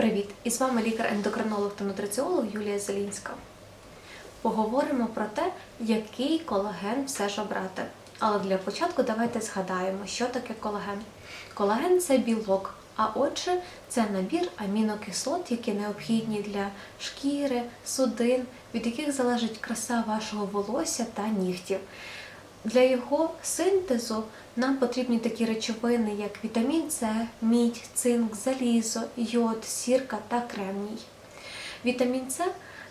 Привіт! І з вами лікар-ендокринолог та нутриціолог Юлія Зелінська. Поговоримо про те, який колаген все ж обрати. Але для початку давайте згадаємо, що таке колаген. Колаген це білок, а отже, це набір амінокислот, які необхідні для шкіри, судин, від яких залежить краса вашого волосся та нігтів. Для його синтезу нам потрібні такі речовини, як вітамін С, мідь, цинк, залізо, йод, сірка та кремній. Вітамін С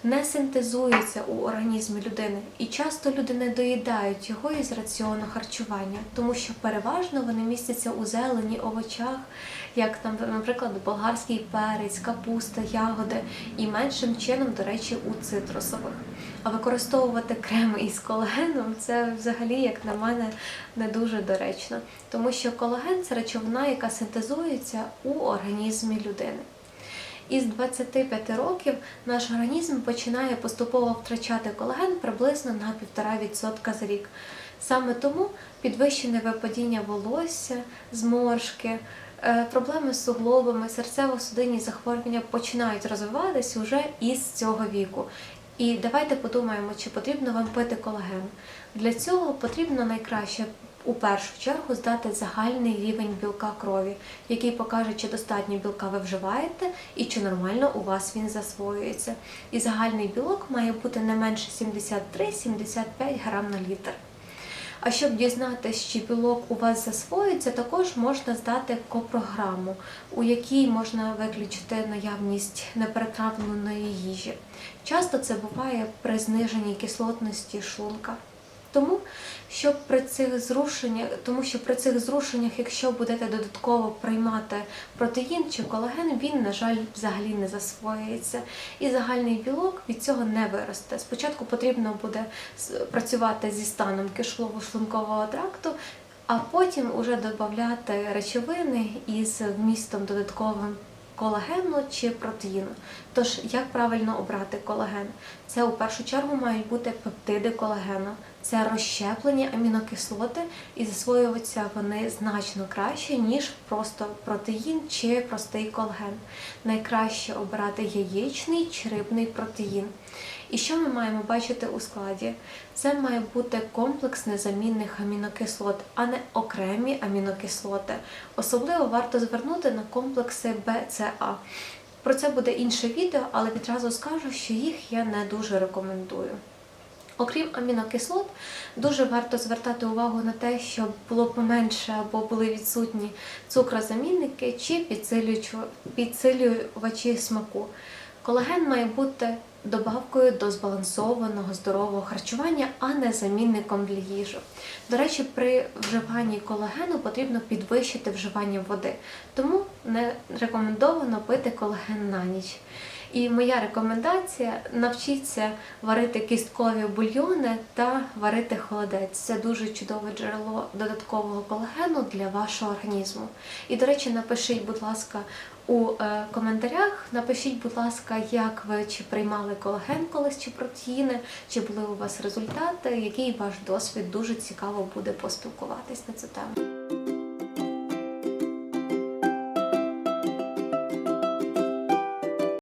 не синтезується у організмі людини, і часто люди не доїдають його із раціону харчування, тому що переважно вони містяться у зелені, овочах, як там, наприклад, болгарський перець, капуста, ягоди, і меншим чином, до речі, у цитрусових. А використовувати креми із колагеном це взагалі, як на мене, не дуже доречно, тому що колаген це речовина, яка синтезується у організмі людини. Із 25 років наш організм починає поступово втрачати колаген приблизно на 1,5% за рік. Саме тому підвищене випадіння волосся, зморшки, е, проблеми з суглобами, серцево-судинні захворювання починають розвиватися уже із цього віку. І давайте подумаємо, чи потрібно вам пити колаген. Для цього потрібно найкраще у першу чергу здати загальний рівень білка крові, який покаже, чи достатньо білка ви вживаєте і чи нормально у вас він засвоюється. І загальний білок має бути не менше 73-75 грам на літр. А щоб дізнатися, чи білок у вас засвоюється, також можна здати копрограму, у якій можна виключити наявність неперетравленої їжі. Часто це буває при зниженні кислотності шлунка. Тому, що при цих зрушеннях, тому що при цих зрушеннях, якщо будете додатково приймати протеїн чи колаген, він, на жаль, взагалі не засвоюється. І загальний білок від цього не виросте. Спочатку потрібно буде працювати зі станом кишлово-шлункового тракту, а потім уже додати речовини із вмістом додатковим колагену чи протеїну. Тож, як правильно обрати колаген? Це у першу чергу мають бути пептиди колагену. Це розщеплені амінокислоти, і засвоюються вони значно краще, ніж просто протеїн чи простий колаген. Найкраще обирати яєчний чи рибний протеїн. І що ми маємо бачити у складі? Це має бути комплекс незамінних амінокислот, а не окремі амінокислоти. Особливо варто звернути на комплекси БЦА. Про це буде інше відео, але відразу скажу, що їх я не дуже рекомендую. Окрім амінокислот, дуже варто звертати увагу на те, щоб було поменше або були відсутні цукрозамінники чи підсилювачі смаку. Колаген має бути добавкою до збалансованого здорового харчування, а не замінником для їжі. До речі, при вживанні колагену потрібно підвищити вживання води, тому не рекомендовано пити колаген на ніч. І моя рекомендація навчіться варити кісткові бульйони та варити холодець. Це дуже чудове джерело додаткового колагену для вашого організму. І, до речі, напишіть, будь ласка, у е, коментарях, напишіть, будь ласка, як ви чи приймали колаген колись чи протеїни, чи були у вас результати, який ваш досвід дуже цікаво буде поспілкуватись на цю тему.